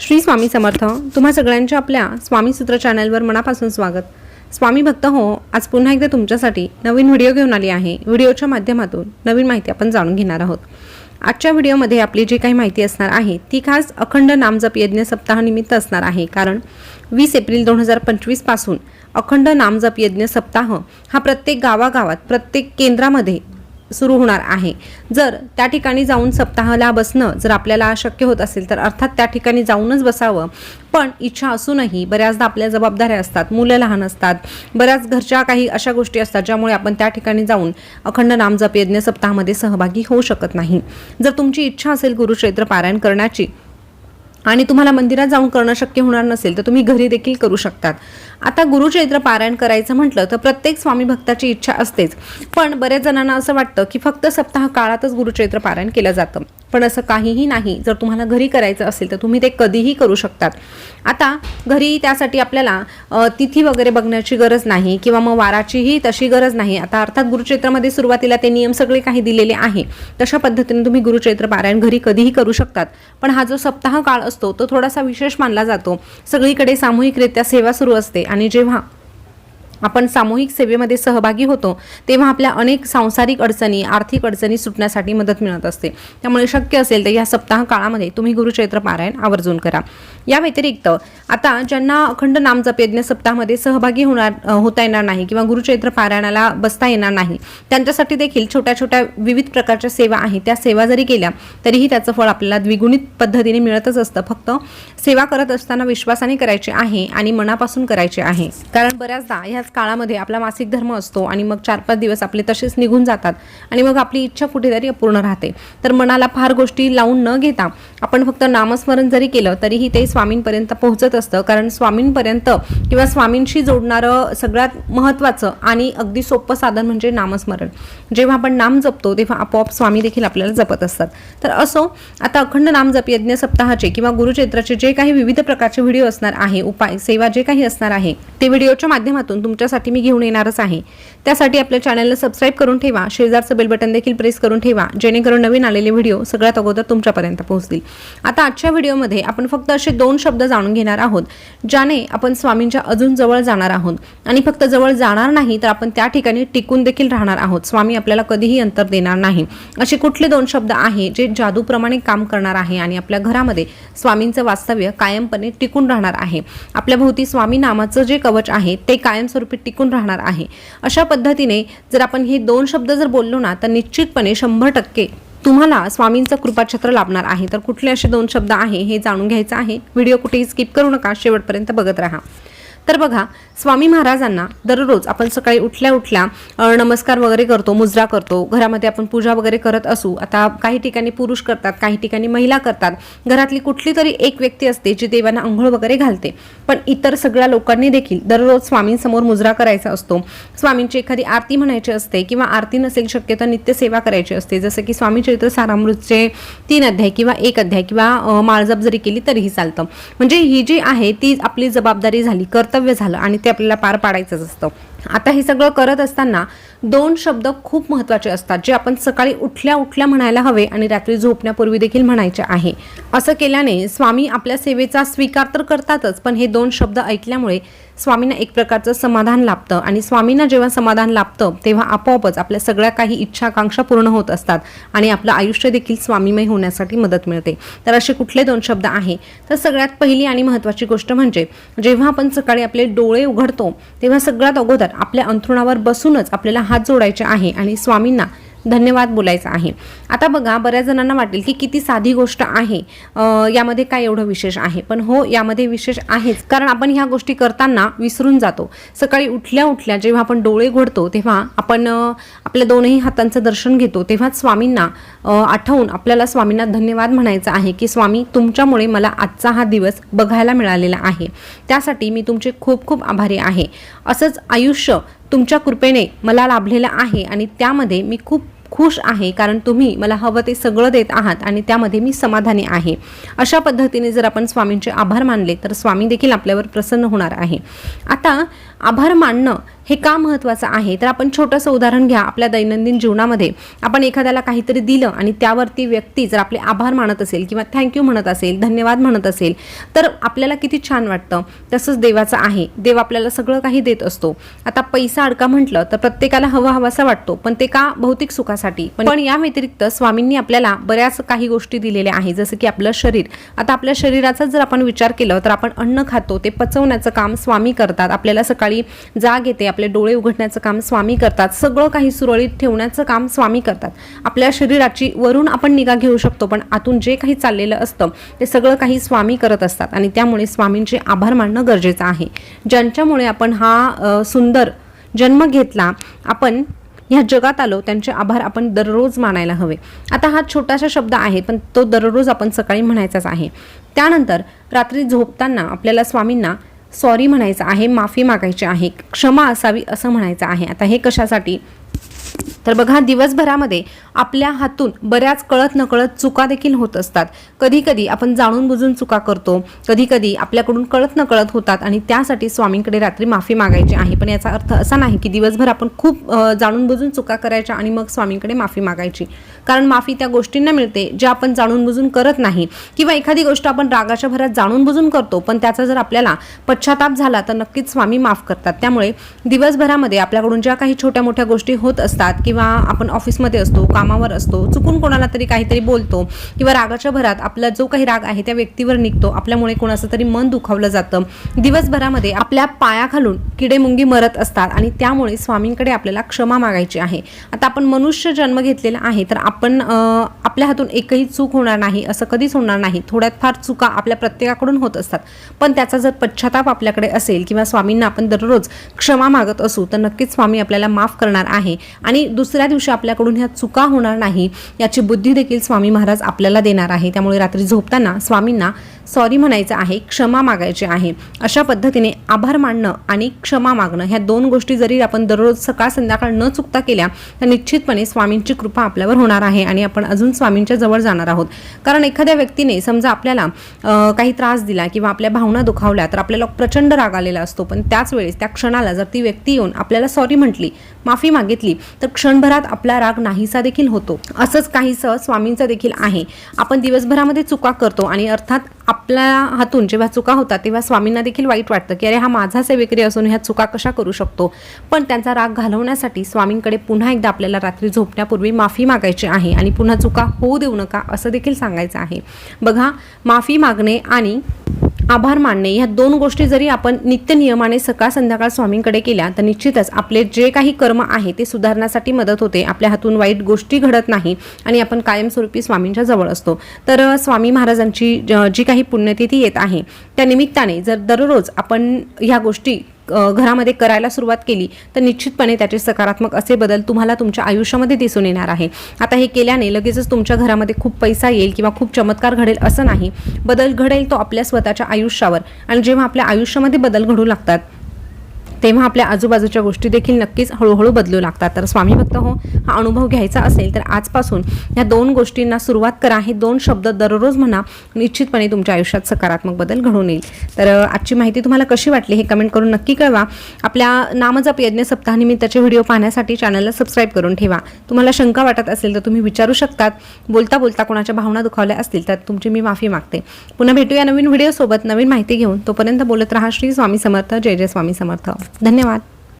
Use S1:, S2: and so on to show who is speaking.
S1: श्री स्वामी समर्थ तुम्हा सगळ्यांच्या आपल्या स्वामी सूत्र चॅनलवर मनापासून स्वागत. स्वामी भक्त हो आज पुन्हा एकदा तुमच्यासाठी नवीन व्हिडिओ घेऊन आली आहे. व्हिडिओच्या माध्यमातून नवीन माहिती आपण जाणून घेणार आहोत. आजच्या व्हिडिओमध्ये आपली जी काही माहिती असणार आहे ती खास अखंड नामजप यज्ञ सप्ताहानिमित्त असणार आहे. कारण वीस एप्रिल दोन हजार पंचवीसपासून अखंड नामजप यज्ञ सप्ताह हा प्रत्येक गावागावात प्रत्येक केंद्रामध्ये सुरू होणार आहे. जर त्या ठिकाणी जाऊन सप्ताहाला बसणं जर आपल्याला शक्य होत असेल तर अर्थात त्या ठिकाणी जाऊनच बसावं. पण इच्छा असूनही बऱ्याचदा आपल्या जबाबदाऱ्या असतात मुलं लहान असतात बऱ्याच घरच्या काही अशा गोष्टी असतात ज्यामुळे आपण त्या ठिकाणी जाऊन अखंड नामजप यज्ञ सप्ताहामध्ये सहभागी होऊ शकत नाही. जर तुमची इच्छा असेल गुरुक्षेत्र पारायण करण्याची आणि तुम्हाला मंदिरात जाऊन करणं शक्य होणार नसेल तर तुम्ही घरी देखील करू शकतात. आता गुरुचरित्र पारायण करायचं म्हटलं तर प्रत्येक स्वामी भक्ताची इच्छा असतेच. पण बऱ्याच जणांना असं वाटतं की फक्त सप्ताह काळातच गुरुचरित्र पारायण केलं जातं. पण असं काहीही नाही. जर तुम्हाला घरी करायचं असेल तर तुम्ही ते कधीही करू शकतात. आता घरी त्यासाठी आपल्याला तिथी वगैरे बघण्याची गरज नाही किंवा मग वाराचीही तशी गरज नाही. आता अर्थात गुरुचरित्रामध्ये सुरुवातीला ते नियम सगळे काही दिलेले आहे. तशा पद्धतीने तुम्ही गुरुचरित्र पारायण घरी कधीही करू शकतात. पण हा जो सप्ताह काळ असतो तो थोडासा विशेष मानला जातो. सगळीकडे सामूहिकरित्या सेवा सुरू असते आणि जेव्हा आपण सामूहिक सेवेमध्ये सहभागी होतो तेव्हा आपल्या अनेक सांसारिक अडचणी आर्थिक अडचणी सुटण्यासाठी मदत मिळत असते. त्यामुळे शक्य असेल तर या सप्ताह काळामध्ये तुम्ही गुरुचैत्र पारायण आवर्जून करा. या व्यतिरिक्त आता ज्यांना अखंड नामजप यज्ञ सप्ताहामध्ये सहभागी होणार होता येणार नाही किंवा गुरुचैत्र पारायणाला बसता येणार नाही त्यांच्यासाठी देखील छोट्या छोट्या विविध प्रकारच्या सेवा आहेत. त्या सेवा जरी केल्या तरीही त्याचं फळ आपल्याला द्विगुणित पद्धतीने मिळतच असतं. फक्त सेवा करत असताना विश्वासाने करायचे आहे आणि मनापासून करायचे आहे. कारण बऱ्याचदा ह्या काळामध्ये आपला मासिक धर्म असतो आणि मग चार पाच दिवस आपले तसेच निघून जातात आणि मग आपली इच्छा कुठेतरी अपूर्ण राहते. तर मनाला फार गोष्टी लावून न घेता आपण फक्त नामस्मरण जरी केलं तरीही ते स्वामींपर्यंत पोहोचत असतं. कारण स्वामींपर्यंत किंवा स्वामींशी जोडणारं सगळ्यात महत्त्वाचं आणि अगदी सोपं साधन म्हणजे नामस्मरण. जेव्हा आपण नाम जपतो तेव्हा आपोआप स्वामी देखील आपल्याला जपत असतात. तर असो आता अखंड नाम जप यज्ञ सप्ताहाचे किंवा गुरुचैत्राचे जे काही विविध प्रकारचे व्हिडिओ असणार आहे उपाय सेवा जे काही असणार आहे ते व्हिडिओच्या माध्यमातून तुमच्यासाठी मी घेऊन येणारच आहे. त्यासाठी आपल्या चॅनलला सबस्क्राईब करून ठेवा शेजारचं बेल बटन देखील प्रेस करून ठेवा जेणेकरून नवीन आलेले व्हिडिओ सगळ्यात अगोदर तुमच्यापर्यंत पोहोचतील. आता आजच्या व्हिडिओमध्ये आपण फक्त असे दोन शब्द जाणून घेणार आहोत ज्याने आपण स्वामींच्या अजून जवळ जाणार आहोत. आणि फक्त जवळ जाणार नाही तर आपण त्या ठिकाणी टिकून देखील राहणार आहोत. स्वामी आपल्याला कधीही अंतर देणार नाही. असे कुठले दोन शब्द आहे जे जादूप्रमाणे काम करणार आहे आणि आपल्या घरामध्ये स्वामींचं वास्तव्य कायमपणे टिकून राहणार आहे? आपल्या भोवती स्वामी नामाचं जे कवच आहे ते कायमस्वरूपी टिकून राहणार आहे. अशा पद्धतीने जर आपण हे दोन शब्द जर बोललो ना तर निश्चितपणे शंभर टक्के तुम्हाला स्वामींचं कृपाक्षेत्र लाभणार आहे. तर कुठले असे दोन शब्द आहे हे जाणून घ्यायचं आहे. व्हिडिओ कुठेही स्किप करू नका शेवटपर्यंत बघत राहा. तर बघा स्वामी महाराजांना दररोज आपण सकाळी उठल्या उठल्या नमस्कार वगैरे करतो मुजरा करतो घरामध्ये आपण पूजा वगैरे करत असू आता काही ठिकाणी पुरुष करतात काही ठिकाणी महिला करतात घरातली कुठली तरी एक व्यक्ती असते जी देवांना आंघोळ वगैरे घालते. पण इतर सगळ्या लोकांनी देखील दररोज स्वामींसमोर मुजरा करायचा असतो. स्वामींची एखादी आरती म्हणायची असते किंवा आरती नसेल शक्यतो नित्य सेवा करायची असते. जसं की स्वामी चरित्र सारामृतचे तीन अध्याय किंवा एक अध्याय किंवा माळजप जरी केली तरीही चालतं. म्हणजे ही जी आहे ती आपली जबाबदारी झाली. कर्तव्य झालं आणि ते आपल्याला पार पाडायचंच असतं. आता हे सगळं करत असताना दोन शब्द खूप महत्त्वाचे असतात जे आपण सकाळी उठल्या उठल्या म्हणायला हवे आणि रात्री झोपण्यापूर्वी देखील म्हणायचे आहे. असं केल्याने स्वामी आपल्या सेवेचा स्वीकार तर करतातच पण हे दोन शब्द ऐकल्यामुळे स्वामींना एक प्रकारचं समाधान लाभतं. आणि स्वामींना जेव्हा समाधान लाभतं तेव्हा आपोआपच आपल्या सगळ्या काही इच्छा आकांक्षा पूर्ण होत असतात आणि आपलं आयुष्य देखील स्वामीमय होण्यासाठी मदत मिळते. तर असे कुठले दोन शब्द आहे? तर सगळ्यात पहिली आणि महत्त्वाची गोष्ट म्हणजे जेव्हा आपण सकाळी आपले डोळे उघडतो तेव्हा सगळ्यात अगोदर आपल्या अंथरुणावर बसूनच आपल्याला हात जोडायचे आहे आणि स्वामींना धन्यवाद बोलायचं आहे. आता बघा बऱ्याच जणांना वाटेल की किती साधी गोष्ट आहे यामध्ये काय एवढं विशेष आहे. पण हो यामध्ये विशेष आहेच. कारण आपण ह्या गोष्टी करताना विसरून जातो. सकाळी उठल्या उठल्या जेव्हा आपण डोळे घोडतो तेव्हा आपण आपल्या दोनही हातांचं दर्शन घेतो तेव्हाच स्वामींना आठवून आपल्याला स्वामींना धन्यवाद म्हणायचं आहे की स्वामी तुमच्यामुळे मला आजचा हा दिवस बघायला मिळालेला आहे. त्यासाठी मी तुमचे खूप खूप आभारी आहे. असंच आयुष्य तुमच्या कृपेने मला लाभलेलं आहे आणि त्यामध्ये मी खूप खुश आहे कारण तुम्ही मला हवं ते सगळं देत आहात आणि त्यामध्ये मी समाधानी आहे. अशा पद्धतीने जर आपण स्वामींचे आभार मानले तर स्वामी देखील आपल्यावर प्रसन्न होणार आहे. आता आभार मानणं हे का महत्त्वाचं आहे? तर आपण छोटंसं उदाहरण घ्या. आपल्या दैनंदिन जीवनामध्ये आपण एखाद्याला काहीतरी दिलं आणि त्यावरती व्यक्ती जर आपले आभार मानत असेल किंवा थँक्यू म्हणत असेल धन्यवाद म्हणत असेल तर आपल्याला किती छान वाटतं? तसंच देवाचं आहे. देव आपल्याला सगळं काही देत असतो. आता पैसा अडका म्हटलं तर प्रत्येकाला हवा हवासा वाटतो. पण ते का? भौतिक सुखासाठी. पण या व्यतिरिक्त स्वामींनी आपल्याला बऱ्याच काही गोष्टी दिलेल्या आहेत. जसं की आपलं शरीर. आता आपल्या शरीराचा जर आपण विचार केलं तर आपण अन्न खातो. ते पचवण्याचं काम स्वामी करतात. आपल्याला सकाळी जाग येते. आपले डोळे उघडण्याचं काम स्वामी करतात. सगळं काही सुरळीत ठेवण्याचं काम स्वामी करतात. आपल्या शरीराची वरून आपण निगा घेऊ शकतो पण आतून जे काही चाललेलं असतं ते सगळं काही स्वामी करत असतात आणि त्यामुळे स्वामींचे आभार मानणं गरजेचं आहे. ज्यांच्यामुळे आपण हा सुंदर जन्म घेतला आपण ह्या जगात आलो त्यांचे आभार आपण दररोज मानायला हवे. आता हा छोटासा शब्द आहे पण तो दररोज आपण सकाळी म्हणायचाच आहे. त्यानंतर रात्री झोपताना आपल्याला स्वामींना सॉरी म्हणायचं आहे माफी मागायची आहे क्षमा असावी असं म्हणायचं आहे. आता हे कशासाठी? तर बघा दिवसभरामध्ये आपल्या हातून बऱ्याच कळत नकळत चुका देखील होत असतात. कधी कधी आपण जाणून बुजून चुका करतो कधी कधी आपल्याकडून कळत नकळत होतात आणि त्यासाठी स्वामींकडे रात्री माफी मागायची आहे. पण याचा अर्थ असा नाही की दिवसभर आपण खूप जाणून बुजून चुका करायच्या आणि मग स्वामींकडे माफी मागायची. कारण माफी त्या गोष्टींना मिळते ज्या आपण जाणून बुजून करत नाही. किंवा एखादी गोष्ट आपण रागाच्या भरात जाणून बुजून करतो पण त्याचा जर आपल्याला पश्चाताप झाला तर नक्कीच स्वामी माफ करतात. त्यामुळे दिवसभरामध्ये आपल्याकडून ज्या काही छोट्या मोठ्या गोष्टी होत असतात किंवा आपण ऑफिसमध्ये असतो कामावर असतो चुकून कोणाला तरी काहीतरी बोलतो किंवा रागाच्या भरात आपला जो काही राग आहे त्या व्यक्तीवर निघतो आपल्यामुळे कोणाचं तरी मन दुखावलं जातं. दिवसभरामध्ये आपल्या पायाखालून किडेमुंगी मरत असतात आणि त्यामुळे स्वामींकडे आपल्याला क्षमा मागायची आहे. आता आपण मनुष्य जन्म घेतलेला आहे तर आपण आपल्या हातून एकही चूक होणार नाही असं कधीच होणार नाही. थोड्यात फार चुका आपल्या प्रत्येकाकडून होत असतात. पण त्याचा जर पश्चाताप आपल्याकडे असेल किंवा स्वामींना आपण दररोज क्षमा मागत असू तर नक्कीच स्वामी आपल्याला माफ करणार आहे. आणि दुसऱ्या दिवशी आपल्याकडून ह्या चुका होणार नाही याची बुद्धी देखील स्वामी महाराज आपल्याला देणार आहे. त्यामुळे रात्री झोपताना स्वामींना सॉरी म्हणायचं आहे क्षमा मागायची आहे. अशा पद्धतीने आभार मानणं आणि क्षमा मागणं ह्या दोन गोष्टी जरी आपण दररोज सकाळ संध्याकाळ न चुकता केल्या तर निश्चितपणे स्वामींची कृपा आपल्यावर होणार आहे आणि आपण अजून स्वामींच्या जवळ जाणार आहोत. कारण एखाद्या व्यक्तीने समजा आपल्याला काही त्रास दिला किंवा आपल्या भावना दुखावल्या तर आपल्याला प्रचंड राग आलेला असतो. पण त्याच वेळेस त्या क्षणाला जर ती व्यक्ती येऊन आपल्याला सॉरी म्हटली माफी मागितली तर क्षणभरात आपला राग नाहीसा देखील होतो. असंच काहीसं स्वामींचं देखील आहे. आपण दिवसभरामध्ये चुका करतो आणि अर्थात आपल्या हातून जेव्हा चुका होतात तेव्हा स्वामींना देखील वाईट वाटतं की अरे हा माझा सेवेकरी असून ह्या चुका कशा करू शकतो? पण त्यांचा राग घालवण्यासाठी स्वामींकडे पुन्हा एकदा आपल्याला रात्री झोपण्यापूर्वी माफी मागायची आहे आणि पुन्हा चुका होऊ देऊ नका असं देखील सांगायचं आहे. बघा माफी मागणे आणि आभार मानणे ह्या दोन गोष्टी जरी आपण नित्य नियमाने सकाळ संध्याकाळ स्वामींकडे केल्या तर निश्चितच आपले जे काही कर्म आहे ते सुधारण्यासाठी मदत होते. आपल्या हातून वाईट गोष्टी घडत नाही आणि आपण कायमस्वरूपी स्वामींच्या जवळ असतो. तर स्वामी महाराजांची ज- जी काही पुण्यतिथी येत आहे त्या निमित्ताने जर दररोज आपण ह्या गोष्टी घरामध्ये करायला सुरुवात केली तर निश्चितपणे त्याचे सकारात्मक असे बदल तुम्हाला तुमच्या आयुष्यामध्ये दिसून येणार आहे. आता हे केल्याने लगेचच तुमच्या घरामध्ये खूप पैसा येईल किंवा खूप चमत्कार घडेल असं नाही. बदल घडेल तो आपल्या स्वतःच्या आयुष्यावर. आणि जेव्हा आपल्या आयुष्यामध्ये बदल घडू लागतात तेव्हा आपल्या आजूबाजूच्या गोष्टी देखील नक्कीच हळूहळू बदलू लागतात. तर स्वामी भक्त हो हा अनुभव घ्यायचा असेल तर आजपासून या दोन गोष्टींना सुरुवात करा. हे दोन शब्द दररोज म्हणा निश्चितपणे तुमच्या आयुष्यात सकारात्मक बदल घडून येईल. तर आजची माहिती तुम्हाला कशी वाटली हे कमेंट करून नक्की कळवा. आपल्या नामजप यज्ञ सप्ताहानिमित्ताचे व्हिडिओ पाहण्यासाठी चॅनलला सबस्क्राईब करून ठेवा. तुम्हाला शंका वाटत असेल तर तुम्ही विचारू शकतात. बोलता बोलता कोणाच्या भावना दुखावल्या असतील तर तुमची मी माफी मागते. पुन्हा भेटूया नवीन व्हिडिओसोबत नवीन माहिती घेऊन. तोपर्यंत बोलत राहा श्री स्वामी समर्थ. जय जय स्वामी समर्थ. धन्यवाद.